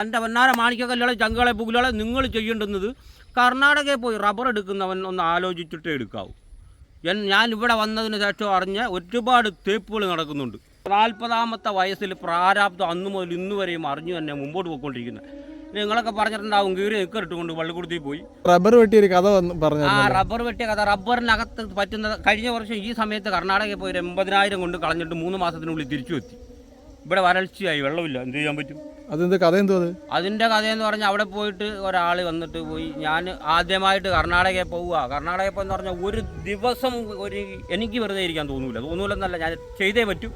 എന്റെ വന്നാര മാണിക്കക്കല്ലുകളെ ചങ്കുകളെ പുകലുകളെ നിങ്ങൾ ചെയ്യേണ്ടുന്നത് കർണാടകയിൽ പോയി റബ്ബർ എടുക്കുന്നവൻ ഒന്ന് ആലോചിച്ചിട്ടേ എടുക്കാവൂ. എൻ- ഞാൻ ഇവിടെ വന്നതിന് ശേഷം അറിഞ്ഞ ഒരുപാട് തേപ്പുകൾ നടക്കുന്നുണ്ട്. നാൽപ്പതാമത്തെ വയസ്സിൽ പ്രാരാബ്ദം അന്ന് മുതൽ ഇന്ന് വരെയും അറിഞ്ഞു തന്നെ മുമ്പോട്ട് പോയിക്കൊണ്ടിരിക്കുന്നത്. നിങ്ങളൊക്കെ പറഞ്ഞിട്ടുണ്ടാവും കീറി നിക്കറിട്ടുകൊണ്ട് വള്ളിക്കുടുത്തി പോയി. റബ്ബർ വെട്ടിയ കഥ പറഞ്ഞു ആ റബ്ബർ വെട്ടിയ കഥ. റബ്ബറിനകത്ത് പറ്റുന്ന കഴിഞ്ഞ വർഷം ഈ സമയത്ത് കർണാടകയിൽ പോയി ഒരു എൺപതിനായിരം കൊണ്ട് കളഞ്ഞിട്ട് മൂന്ന് മാസത്തിനുള്ളിൽ തിരിച്ചു എത്തി ഇവിടെ വരൾച്ചയായി വെള്ളമില്ല. എന്ത് ചെയ്യാൻ പറ്റും? അതെന്ത് കഥ എന്തോ അത്? കഥ എന്ന് പറഞ്ഞാൽ അവിടെ പോയിട്ട് ഒരാൾ വന്നിട്ട് പോയി. ഞാൻ ആദ്യമായിട്ട് കർണാടകയിൽ പോവുക. കർണാടകയിൽ പോയെന്ന് പറഞ്ഞാൽ ഒരു ദിവസം ഒരു എനിക്ക് വെറുതെ ഇരിക്കാൻ തോന്നൂല. തോന്നൂലെന്നല്ല ഞാൻ ചെയ്തേ പറ്റൂ.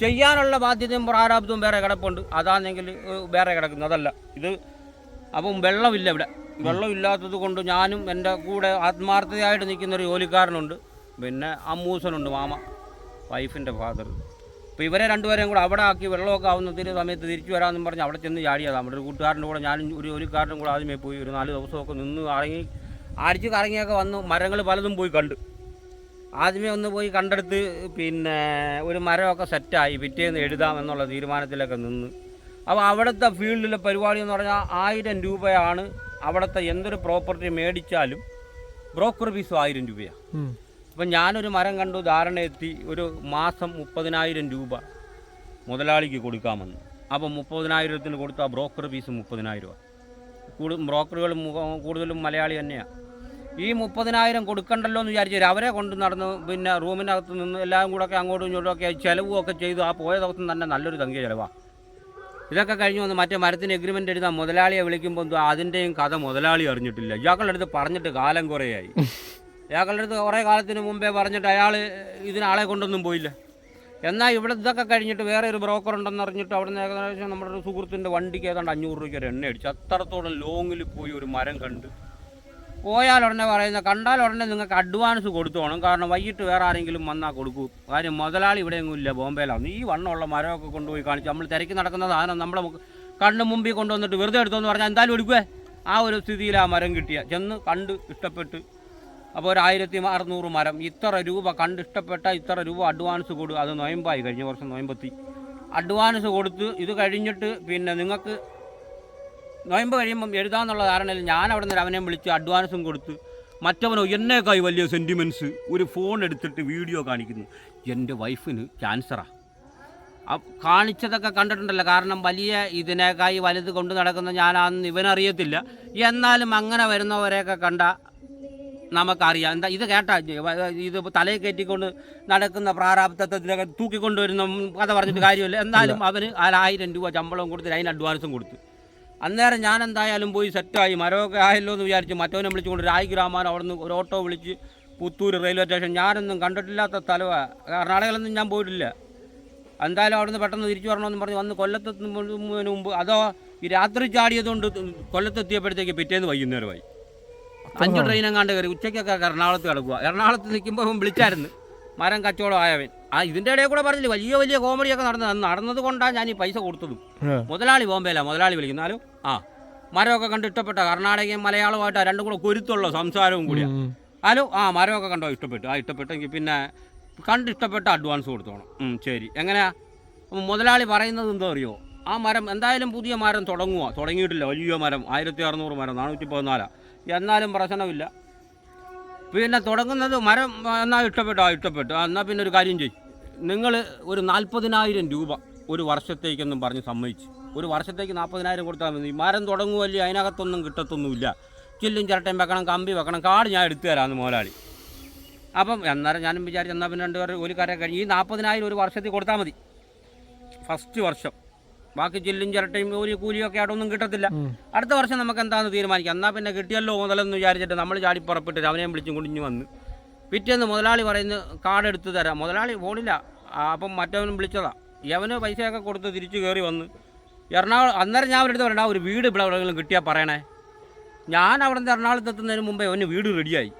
ചെയ്യാനുള്ള ബാധ്യതയും പ്രാരാബ്ദവും വേറെ കിടപ്പുണ്ട്. അതാണെങ്കിൽ വേറെ കിടക്കുന്നു. അതല്ല ഇത് അപ്പം വെള്ളമില്ല ഇവിടെ. വെള്ളമില്ലാത്തത് കൊണ്ട് ഞാനും എന്റെ കൂടെ ആത്മാർത്ഥതയായിട്ട് നിൽക്കുന്ന ഒരു ജോലിക്കാരനുണ്ട്. പിന്നെ അമ്മൂസനുണ്ട് മാമ. വൈഫിന്റെ ഫാദർ അപ്പോൾ ഇവരെ രണ്ടുപേരെയും കൂടെ അവിടെ ആക്കി വെള്ളമൊക്കെ ആവുന്നതിന് സമയത്ത് തിരിച്ചു വരാമെന്നും പറഞ്ഞ് അവിടെ ചെന്ന് ചാടിയതാണ് നമ്മുടെ ഒരു കൂട്ടുകാരന്റെ കൂടെ ഞാനും ഒരു ഒരു ജോലിക്കാരനും കൂടെ ആദ്യമേ പോയി. ഒരു നാല് ദിവസമൊക്കെ നിന്ന് ഇറങ്ങി അരിച്ച് കറങ്ങിയൊക്കെ വന്നു. മരങ്ങൾ പലതും പോയി കണ്ട്. ആദ്യമേ ഒന്ന് പോയി കണ്ടെടുത്ത് പിന്നെ ഒരു മരമൊക്കെ സെറ്റായി. പിറ്റേന്ന് എഴുതാം എന്നുള്ള തീരുമാനത്തിലൊക്കെ നിന്ന്. അപ്പോൾ അവിടുത്തെ ഫീൽഡിലെ പരിപാടി എന്ന് പറഞ്ഞാൽ ആയിരം രൂപയാണ് അവിടുത്തെ എന്തൊരു പ്രോപ്പർട്ടി മേടിച്ചാലും ബ്രോക്കർ ഫീസും ആയിരം രൂപയാണ്. അപ്പം ഞാനൊരു മരം കണ്ടു ധാരണ എത്തി ഒരു മാസം മുപ്പതിനായിരം രൂപ മുതലാളിക്ക് കൊടുക്കാമെന്ന്. അപ്പം മുപ്പതിനായിരത്തിന് കൊടുത്ത ബ്രോക്കർ ഫീസ് മുപ്പതിനായിരം കൂടു ബ്രോക്കറുകൾ കൂടുതലും മലയാളി തന്നെയാണ് ഈ മുപ്പതിനായിരം കൊടുക്കണ്ടല്ലോ എന്ന് വിചാരിച്ചു അവരെ കൊണ്ട് നടന്ന് പിന്നെ റൂമിനകത്ത് നിന്ന് എല്ലാം കൂടെ ഒക്കെ അങ്ങോട്ടും ഇങ്ങോട്ടും ഒക്കെ ചിലവും ചെയ്തു. ആ പോയ ദിവസം തന്നെ നല്ലൊരു സംഖ്യ ചിലവാണ് ഇതൊക്കെ കഴിഞ്ഞു വന്ന് മറ്റേ മരത്തിന് എഗ്രിമെന്റ് എഴുതാൻ മുതലാളിയെ വിളിക്കുമ്പോൾ അതിന്റെയും കഥ മുതലാളി അറിഞ്ഞിട്ടില്ല. ഇയാളുടെ അടുത്ത് പറഞ്ഞിട്ട് കാലം കുറേയായി. ഇയാളുടെ അടുത്ത് കുറേ കാലത്തിന് മുമ്പേ പറഞ്ഞിട്ട് അയാൾ ഇതിനാളെ കൊണ്ടൊന്നും പോയില്ല. എന്നാൽ ഇവിടെ ഇതൊക്കെ കഴിഞ്ഞിട്ട് വേറെ ഒരു ബ്രോക്കർ ഉണ്ടെന്ന് അറിഞ്ഞിട്ട് അവിടെ നിന്ന് ഏകദേശം നമ്മുടെ ഒരു സുഹൃത്തിന്റെ വണ്ടിക്ക് ഏതാണ്ട് അഞ്ഞൂറ് രൂപയ്ക്ക് ഒരു എണ്ണ അടിച്ചു. അത്രത്തോളം ലോങ്ങിൽ പോയി ഒരു മരം കണ്ട്. പോയാൽ ഉടനെ പറയുന്ന കണ്ടാൽ ഉടനെ നിങ്ങൾക്ക് അഡ്വാൻസ് കൊടുത്തോണം കാരണം വൈകിട്ട് വേറെ ആരെങ്കിലും വന്നാൽ കൊടുക്കൂ. കാര്യം മുതലാളി ഇവിടെ എങ്ങും ഇല്ല ബോംബെയിലാണ്. ഈ വണ്ണമുള്ള മരമൊക്കെ കൊണ്ടുപോയി കാണിച്ച് നമ്മൾ തിരക്കി നടക്കുന്ന സാധനം നമ്മുടെ കണ്ണ് മുമ്പിൽ കൊണ്ടുവന്നിട്ട് വെറുതെ എടുത്തോന്ന് പറഞ്ഞാൽ എന്തായാലും എടുക്കുവേ ആ ഒരു സ്ഥിതിയിൽ ആ മരം കിട്ടിയ. ചെന്ന് കണ്ട് ഇഷ്ടപ്പെട്ട് അപ്പോൾ ഒരു ആയിരത്തി അറുന്നൂറ് മരം. ഇത്ര രൂപ കണ്ടിഷ്ടപ്പെട്ട ഇത്ര രൂപ അഡ്വാൻസ് കൊടു. അത് നൊയമ്പായി കഴിഞ്ഞ വർഷം നൊയമ്പത്തി. അഡ്വാൻസ് കൊടുത്ത് ഇത് കഴിഞ്ഞിട്ട് പിന്നെ നിങ്ങൾക്ക് നോയമ്പ് കഴിയുമ്പം എഴുതാന്നുള്ള ധാരണയിൽ ഞാൻ അവിടെ നിന്ന് അവനെ വിളിച്ച് അഡ്വാൻസും കൊടുത്ത് മറ്റവനോ എന്നേക്കായി വലിയ സെന്റിമെന്റ്സ് ഒരു ഫോൺ എടുത്തിട്ട് വീഡിയോ കാണിക്കുന്നു. എന്റെ വൈഫിന് ക്യാൻസറാണ് കാണിച്ചതൊക്കെ കണ്ടിട്ടുണ്ടല്ലോ. കാരണം വലിയ ഇതിനേക്കായി വലുത് കൊണ്ട് നടക്കുന്ന ഞാനാണെന്ന് ഇവനറിയത്തില്ല. എന്നാലും അങ്ങനെ വരുന്നവരെയൊക്കെ കണ്ട നമുക്കറിയാം. എന്താ ഇത് കേട്ടാ? ഇത് തലയിൽ കയറ്റിക്കൊണ്ട് നടക്കുന്ന പ്രാരാബ്ദത്തിലൊക്കെ തൂക്കിക്കൊണ്ടുവരുന്ന കഥ പറഞ്ഞിട്ട് കാര്യമില്ല. എന്നാലും അവന് ആ ആയിരം രൂപ ശമ്പളവും കൊടുത്ത് അതിന് അഡ്വാൻസും കൊടുത്തു. അന്നേരം ഞാൻ എന്തായാലും പോയി സെറ്റായി മരമൊക്കെ ആയല്ലോ എന്ന് വിചാരിച്ച് മറ്റവനെ വിളിച്ചുകൊണ്ട് രായി ഗ്രാമാൻ അവിടെ നിന്ന് ഒരു ഓട്ടോ വിളിച്ച് പുത്തൂർ റെയിൽവേ സ്റ്റേഷൻ ഞാനൊന്നും കണ്ടിട്ടില്ലാത്ത സ്ഥലമാണ് കർണാടകയിലൊന്നും ഞാൻ പോയിട്ടില്ല. എന്തായാലും അവിടെ നിന്ന് പെട്ടെന്ന് തിരിച്ചു വരണമെന്ന് പറഞ്ഞ് വന്ന് കൊല്ലത്തെത്തുന്നതിന് മുമ്പ് അതോ ഈ രാത്രി ചാടിയതുകൊണ്ട് കൊല്ലത്തെത്തിയപ്പോഴത്തേക്ക് പിറ്റേന്ന് വൈകുന്നേരമായി. അഞ്ച് ട്രെയിൻ എങ്ങാണ്ട് കയറി ഉച്ചയ്ക്കൊക്കെ എറണാകുളത്ത് കിടക്കുക എറണാകുളത്ത് നിൽക്കുമ്പോൾ അവൻ വിളിച്ചായിരുന്നു. മരം കച്ചവടം ആയവൻ. ആ ഇതിന്റെ ഇടയിൽ കൂടെ പറഞ്ഞില്ല വലിയ വലിയ കോമഡിയൊക്കെ നടന്നത് നടന്നത് കൊണ്ടാണ് ഞാൻ ഈ പൈസ കൊടുത്തതും. മുതലാളി ബോംബെയില മുതലാളി വിളിക്കുന്നാലും ആ മരമൊക്കെ കണ്ട് ഇഷ്ടപ്പെട്ട കർണാടകയും മലയാളവുമായിട്ട് രണ്ടും കൂടെ കൊരുത്തുള്ള സംസാരവും കൂടിയാണ് ഹലോ ആ മരമൊക്കെ കണ്ടോ ഇഷ്ടപ്പെട്ടു. ആ ഇഷ്ടപ്പെട്ടെങ്കിൽ പിന്നെ കണ്ട് ഇഷ്ടപ്പെട്ട അഡ്വാൻസ് കൊടുത്തോണം. ശരി. എങ്ങനെയാ? മുതലാളി പറയുന്നത് എന്തോ അറിയോ? ആ മരം എന്തായാലും പുതിയ മരം തുടങ്ങുക തുടങ്ങിയിട്ടില്ല. വലിയ മരം. ആയിരത്തി അറുന്നൂറ് മരം. നാനൂറ്റി പതിനാലാണ് എന്നാലും പ്രശ്നമില്ല. പിന്നെ തുടങ്ങുന്നത് മരം എന്നാൽ ഇഷ്ടപ്പെട്ടു? ഇഷ്ടപ്പെട്ടു. എന്നാൽ പിന്നെ ഒരു കാര്യം ചെയ്യും. നിങ്ങൾ ഒരു നാൽപ്പതിനായിരം രൂപ ഒരു വർഷത്തേക്കെന്നും പറഞ്ഞ് സമ്മതിച്ചു. ഒരു വർഷത്തേക്ക് നാൽപ്പതിനായിരം കൊടുത്താൽ മതി. മരം തുടങ്ങുമല്ലേ അതിനകത്തൊന്നും കിട്ടത്തൊന്നുമില്ല. ചില്ലും ചിരട്ടയും വെക്കണം കമ്പി വെക്കണം. കാട് ഞാൻ എടുത്തു തരാമെന്ന് മുതലാളി അപ്പം അന്നേരം ഞാനും വിചാരിച്ചു എന്നാൽ പിന്നെ രണ്ടുപേർ ജോലിക്കാരെ കഴിഞ്ഞ് ഈ നാൽപ്പതിനായിരം ഒരു വർഷത്തിൽ കൊടുത്താൽ മതി. ഫസ്റ്റ് വർഷം. ബാക്കി ചില്ലും ചിരട്ടയും ഒരു കൂലിയൊക്കെ ആയിട്ടൊന്നും കിട്ടത്തില്ല. അടുത്ത വർഷം നമുക്ക് എന്താണെന്ന് തീരുമാനിക്കാം. എന്നാൽ പിന്നെ കിട്ടിയല്ലോ മുതലെന്ന് വിചാരിച്ചിട്ട് നമ്മൾ ചാടി പുറപ്പെട്ട് അവനെയും വിളിച്ചും കുടിഞ്ഞു വന്ന്. പിറ്റേന്ന് മുതലാളി പറയുന്നു കാർഡ് എടുത്ത് തരാം. മുതലാളി ഫോണില്ല. അപ്പം മറ്റവനും വിളിച്ചതാ. യവന് പൈസയൊക്കെ കൊടുത്ത് തിരിച്ചു കയറി വന്ന്. എറണാകുളം അന്നേരം ഞാൻ അവരുടെ പറയണ്ട ഒരു വീട് ഇവിടെ എവിടെയെങ്കിലും കിട്ടിയാൽ പറയണേ. ഞാൻ അവിടെ നിന്ന് എറണാകുളത്ത് എത്തുന്നതിന് മുമ്പേ അവന് വീട് റെഡിയായി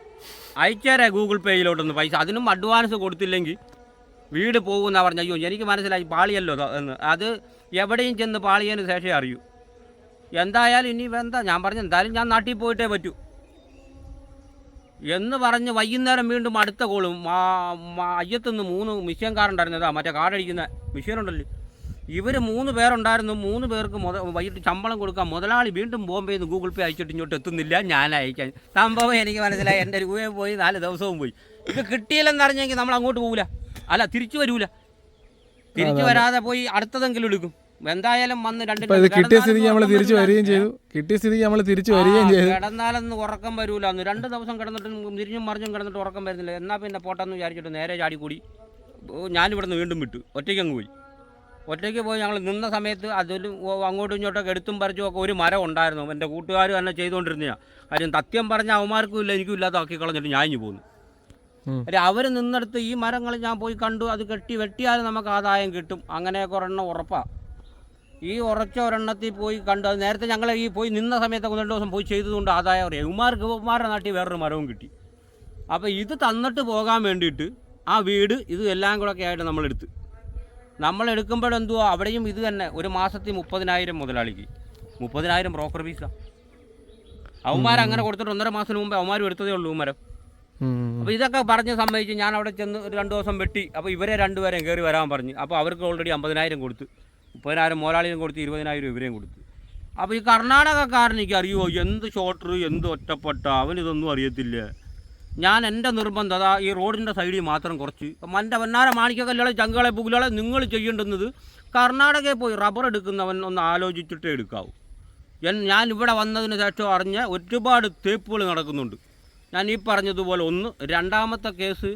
അയച്ചേരെ ഗൂഗിൾ പേയിലോട്ടൊന്ന് പൈസ. അതിനും അഡ്വാൻസ് കൊടുത്തില്ലെങ്കിൽ വീട് പോകുമെന്നാ പറഞ്ഞു അയ്യോ എനിക്ക് മനസ്സിലായി പാളിയല്ലോ എന്ന്. അത് എവിടെയും ചെന്ന് പാളിയതിന് ശേഷം അറിയൂ. എന്തായാലും ഇനി എന്താ ഞാൻ പറഞ്ഞു എന്തായാലും ഞാൻ നാട്ടിൽ പോയിട്ടേ പറ്റൂ. എന്ന് പറഞ്ഞ് വൈകുന്നേരം വീണ്ടും അടുത്ത കോളും അയ്യത്തുനിന്ന് മൂന്ന് മിഷ്യൻകാരുണ്ടായിരുന്നതാ മറ്റേ കാടടിക്കുന്ന മിഷ്യനുണ്ടല്ലോ ഇവർ മൂന്ന് പേരുണ്ടായിരുന്നു. മൂന്ന് പേർക്ക് മുത വൈകിട്ട് ശമ്പളം കൊടുക്കാൻ മുതലാളി വീണ്ടും ബോംബെ നിന്ന് ഗൂഗിൾ പേ അയച്ചിട്ട് ഇങ്ങോട്ട് എത്തുന്നില്ല. ഞാൻ അയക്കാൻ. സംഭവം എനിക്ക് മനസ്സിലായി. എന്റെ രൂപയും പോയി നാല് ദിവസവും പോയി. ഇത് കിട്ടിയില്ലെന്നറിഞ്ഞെങ്കിൽ നമ്മൾ അങ്ങോട്ട് പോകില്ല അല്ല തിരിച്ചു വരൂല. തിരിച്ചു വരാതെ പോയി അടുത്തതെങ്കിലും എടുക്കും. എന്തായാലും വന്ന് രണ്ട് കിട്ടിയ സ്ഥിതിക്ക് നമ്മൾ തിരിച്ചു വരികയും ചെയ്തു. കിട്ടിയ സ്ഥിതിക്ക് നമ്മൾ തിരിച്ചു വരികയും ചെയ്തു. കിടന്നാലൊന്നും ഉറക്കം വരൂല. അന്ന് രണ്ട് ദിവസം കിടന്നിട്ട് തിരിഞ്ഞും മറിഞ്ഞും കിടന്നിട്ട് ഉറക്കം വരുന്നില്ല. എന്നാ പിന്നെ പോട്ടെന്ന് വിചാരിച്ചിട്ട് നേരെ ചാടിക്കൂടി ഞാനിവിടെ ഞാനിവിടുന്ന് വീണ്ടും വിട്ടു. ഒറ്റയ്ക്ക് അങ്ങ് പോയി. ഒറ്റയ്ക്ക് പോയി ഞങ്ങൾ നിന്ന സമയത്ത് അതിലും ഓ, അങ്ങോട്ടും ഇങ്ങോട്ടൊക്കെ എടുത്തും പറിച്ചും ഒക്കെ ഒരു മരം ഉണ്ടായിരുന്നു. എന്റെ കൂട്ടുകാർ തന്നെ ചെയ്തുകൊണ്ടിരുന്നതാണ് കാര്യം സത്യം പറഞ്ഞ അവന്മാർക്കും ഇല്ല എനിക്കും ഇല്ലാത്ത ആക്കി കളഞ്ഞിട്ട് ഞാൻ ഇഞ്ഞു പോന്നു. ഉം. അവർ നിന്നെടുത്ത് ഈ മരങ്ങൾ ഞാൻ പോയി കണ്ടു അത് കെട്ടി വെട്ടിയാൽ നമുക്ക് ആദായം കിട്ടും. അങ്ങനെ ഒരെണ്ണം ഉറപ്പാണ് ഈ ഉറച്ച ഒരെണ്ണത്തിൽ പോയി കണ്ടു. അത് നേരത്തെ ഞങ്ങൾ ഈ പോയി നിന്ന സമയത്ത് ഒന്ന് രണ്ട് ദിവസം പോയി ചെയ്തതുകൊണ്ട് ആദായം അറിയാം. ഇവന്മാർക്ക് ഗവന്മാരുടെ നാട്ടിൽ വേറൊരു മരവും കിട്ടി. അപ്പോൾ ഇത് തന്നിട്ട് പോകാൻ വേണ്ടിയിട്ട് ആ വീട് ഇത് എല്ലാം കൂടെ ഒക്കെ ആയിട്ട് നമ്മളെടുത്ത് നമ്മൾ എടുക്കുമ്പോഴെന്തുവാ അവിടെയും ഇത് തന്നെ. ഒരു മാസത്തിൽ മുപ്പതിനായിരം മുതലാളിക്ക്. മുപ്പതിനായിരം ബ്രോക്കർ ഫീസാണ് അവന്മാർ അങ്ങനെ കൊടുത്തിട്ട് ഒന്നര മാസത്തിന് മുമ്പ് അവന്മാരും എടുത്തതേ ഉള്ളൂ മരം. ഉം. അപ്പോൾ ഇതൊക്കെ പറഞ്ഞ് സമ്മതിച്ച് ഞാൻ അവിടെ ചെന്ന് ഒരു രണ്ട് ദിവസം വെട്ടി. അപ്പോൾ ഇവരെ രണ്ടുപേരെയും കയറി വരാൻ പറഞ്ഞു. അപ്പോൾ അവർക്ക് ഓൾറെഡി അമ്പതിനായിരം കൊടുത്ത്. മുപ്പതിനായിരം മോലാളിയും കൊടുത്ത് ഇരുപതിനായിരം ഇവരെയും കൊടുത്തു. അപ്പോൾ ഈ കർണാടകക്കാരൻ എനിക്ക് അറിയുമോ എന്ത് ഷോട്ടർ എന്ത് ഒറ്റപ്പെട്ട? അവനിതൊന്നും അറിയത്തില്ല. ഞാൻ എന്റെ നിർബന്ധം അതാ ഈ റോഡിന്റെ സൈഡിൽ മാത്രം കുറച്ച്. മന്റെ വന്നാര മാണിക്കക്കല്ലുകളെ ചങ്കളെ പുകലുകളെ നിങ്ങൾ ചെയ്യേണ്ടുന്നത് കർണാടകയിൽ പോയി റബ്ബർ എടുക്കുന്നവൻ ഒന്ന് ആലോചിച്ചിട്ടേ എടുക്കാവൂ. ഞാൻ ഇവിടെ വന്നതിന് ശേഷം അറിഞ്ഞ ഒരുപാട് തേപ്പുകൾ നടക്കുന്നുണ്ട്. ഞാൻ ഈ പറഞ്ഞതുപോലെ ഒന്ന് രണ്ടാമത്തെ കേസ്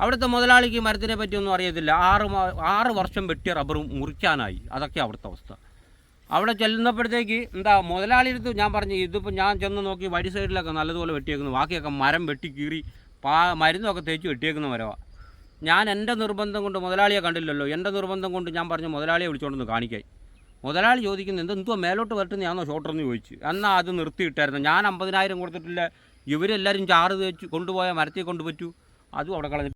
അവിടുത്തെ മുതലാളിക്ക് മരത്തിനെ പറ്റിയൊന്നും അറിയത്തില്ല. ആറ് ആറ് വർഷം വെട്ടിയ റബ്ബർ മുറിക്കാനായി. അതൊക്കെ അവിടുത്തെ അവസ്ഥ. അവിടെ ചെല്ലുന്നപ്പോഴത്തേക്ക് എന്താ മുതലാളി എടുത്ത് ഞാൻ പറഞ്ഞു ഇതിപ്പോൾ ഞാൻ ചെന്ന് നോക്കി വഴി സൈഡിലൊക്കെ നല്ലതുപോലെ വെട്ടിയേക്കുന്നു. ബാക്കിയൊക്കെ മരം വെട്ടി കീറി പാ മരുന്നൊക്കെ തേച്ച് വെട്ടിയേക്കുന്ന മരമാണ് ഞാൻ എന്റെ നിർബന്ധം കൊണ്ട് മുതലാളിയെ കണ്ടില്ലല്ലോ. എന്റെ നിർബന്ധം കൊണ്ട് ഞാൻ പറഞ്ഞു മുതലാളിയെ വിളിച്ചുകൊണ്ടൊന്ന് കാണിക്കായി. മുതലാളി ചോദിക്കുന്നത് എന്ത് എന്തുവാ മേലോട്ട് ഷോട്ടർ എന്ന് ചോദിച്ചു. എന്നാൽ അത് നിർത്തിയിട്ടായിരുന്നു. ഞാൻ അമ്പതിനായിരം കൊടുത്തിട്ടില്ല. ഇവരെല്ലാവരും ചാറ് തേച്ച് കൊണ്ടുപോയ മരത്തിൽ കൊണ്ടുപറ്റു അതും അവിടെ കളഞ്ഞിട്ട്